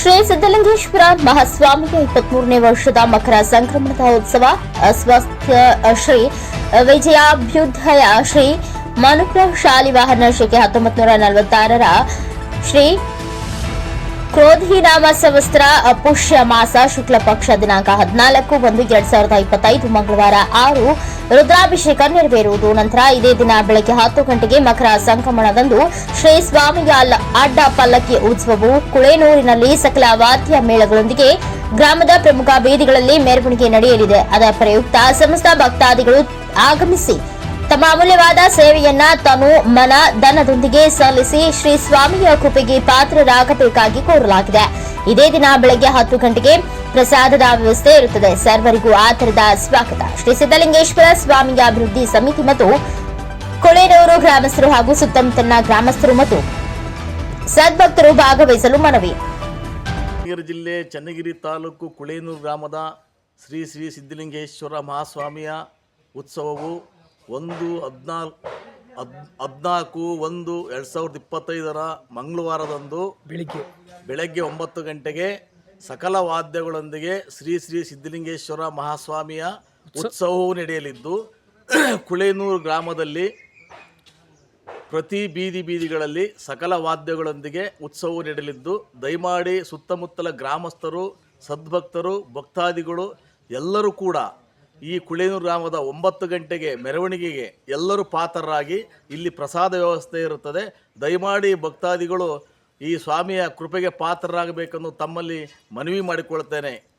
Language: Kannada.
ಶ್ರೀ ಸಿದ್ದಲಿಂಗೇಶ್ವರ ಮಹಾಸ್ವಾಮಿಯ ಇಪ್ಪತ್ಮೂರನೇ ವರ್ಷದ ಮಕರ ಸಂಕ್ರಮಣದ ಉತ್ಸವ, ಅಸ್ವಾಸ್ಥ್ಯ ಶ್ರೀ ವಿಜಯಾಭ್ಯುದಯ, ಶ್ರೀ ಮನುಪ್ರ ಶಾಲಿವಾಹನ ಶಕೆ ಹತ್ತೊಂಬತ್ತು ನೂರ ನಲವತ್ತಾರರ ಶ್ರೀ ಕ್ರೋಧಿನಾಮ ಸಮಸ್ತ್ರ ಪುಷ್ಯ ಮಾಸ, ಶುಕ್ಲ ಪಕ್ಷ ದಿನಾಂಕ ಹದಿನಾಲ್ಕು, ಒಂದು ಎರಡ್ ಸಾವಿರದ ಇಪ್ಪತ್ತೈದು, ಮಂಗಳವಾರ ಆರು, ರುದ್ರಾಭಿಷೇಕ ನೆರವೇರುವುದು. ನಂತರ ಇದೇ ದಿನ ಬೆಳಗ್ಗೆ ಹತ್ತು ಗಂಟೆಗೆ ಮಕರ ಸಂಕ್ರಮಣದಂದು ಶ್ರೀ ಸ್ವಾಮಿಯ ಅಡ್ಡ ಪಲ್ಲಕ್ಕಿ ಉತ್ಸವವು ಕುಳೇನೂರಿನಲ್ಲಿ ಸಕಲ ವಾದ್ಯ ಮೇಳಗಳೊಂದಿಗೆ ಗ್ರಾಮದ ಪ್ರಮುಖ ಬೀದಿಗಳಲ್ಲಿ ಮೆರವಣಿಗೆ ನಡೆಯಲಿದೆ. ಅದರ ಪ್ರಯುಕ್ತ ಸಮಸ್ತ ಭಕ್ತಾದಿಗಳು ಆಗಮಿಸಿ ತಮ್ಮ ಅಮೂಲ್ಯವಾದ ಸೇವೆಯನ್ನ ತನು ಮನ ಧನದೊಂದಿಗೆ ಸಲ್ಲಿಸಿ ಶ್ರೀ ಸ್ವಾಮಿಯ ಕೃಪೆಗೆ ಪಾತ್ರರಾಗಬೇಕಾಗಿ ಕೋರಲಾಗಿದೆ. ಇದೇ ದಿನ ಬೆಳಗ್ಗೆ ಹತ್ತು ಗಂಟೆಗೆ ಪ್ರಸಾದದ ವ್ಯವಸ್ಥೆ ಇರುತ್ತದೆ. ಸರ್ವರಿಗೂ ಆತರದ ಸ್ವಾಗತ. ಶ್ರೀ ಸಿದ್ದಲಿಂಗೇಶ್ವರ ಸ್ವಾಮಿಯ ಅಭಿವೃದ್ಧಿ ಸಮಿತಿ ಮತ್ತು ಕೊಳೆನೂರು ಗ್ರಾಮಸ್ಥರು ಹಾಗೂ ಸುತ್ತಮುತ್ತಲಿನ ಗ್ರಾಮಸ್ಥರು ಮತ್ತು ಸದ್ಭಕ್ತರು ಭಾಗವಹಿಸಲು ಮನವಿ. ಜಿಲ್ಲೆ ಚನ್ನಗಿರಿ ತಾಲೂಕು ಕುಳೇನೂರು ಗ್ರಾಮದ ಶ್ರೀ ಶ್ರೀ ಸಿದ್ದಲಿಂಗೇಶ್ವರ ಮಹಾಸ್ವಾಮಿಯ ಉತ್ಸವವು ಒಂದು ಹದಿನಾಲ್ಕು ಹದ್ ಹದಿನಾಲ್ಕು ಒಂದು ಎರಡು ಸಾವಿರದ ಇಪ್ಪತ್ತೈದರ ಮಂಗಳವಾರದಂದು ಬೆಳಿಗ್ಗೆ. ಬೆಳಗ್ಗೆ ಒಂಬತ್ತು ಗಂಟೆಗೆ ಸಕಲ ವಾದ್ಯಗಳೊಂದಿಗೆ ಶ್ರೀ ಶ್ರೀ ಸಿದ್ಧಲಿಂಗೇಶ್ವರ ಮಹಾಸ್ವಾಮಿಯ ಉತ್ಸವವು ನಡೆಯಲಿದ್ದು ಕುಳೇನೂರು ಗ್ರಾಮದಲ್ಲಿ ಪ್ರತಿ ಬೀದಿ ಬೀದಿಗಳಲ್ಲಿ ಸಕಲ ವಾದ್ಯಗಳೊಂದಿಗೆ ಉತ್ಸವವು ನಡೆಯಲಿದ್ದು ದಯಮಾಡಿ ಸುತ್ತಮುತ್ತಲ ಗ್ರಾಮಸ್ಥರು ಸದ್ಭಕ್ತರು ಭಕ್ತಾದಿಗಳು ಎಲ್ಲರೂ ಕೂಡ ಈ ಕುಳೇನೂರು ಗ್ರಾಮದ ಒಂಬತ್ತು ಗಂಟೆಗೆ ಮೆರವಣಿಗೆಗೆ ಎಲ್ಲರೂ ಪಾತ್ರರಾಗಿ ಇಲ್ಲಿ ಪ್ರಸಾದ ವ್ಯವಸ್ಥೆ ಇರುತ್ತದೆ. ದಯಮಾಡಿ ಭಕ್ತಾದಿಗಳು ಈ ಸ್ವಾಮಿಯ ಕೃಪೆಗೆ ಪಾತ್ರರಾಗಬೇಕೆಂದು ತಮ್ಮಲ್ಲಿ ಮನವಿ ಮಾಡಿಕೊಳ್ತೇನೆ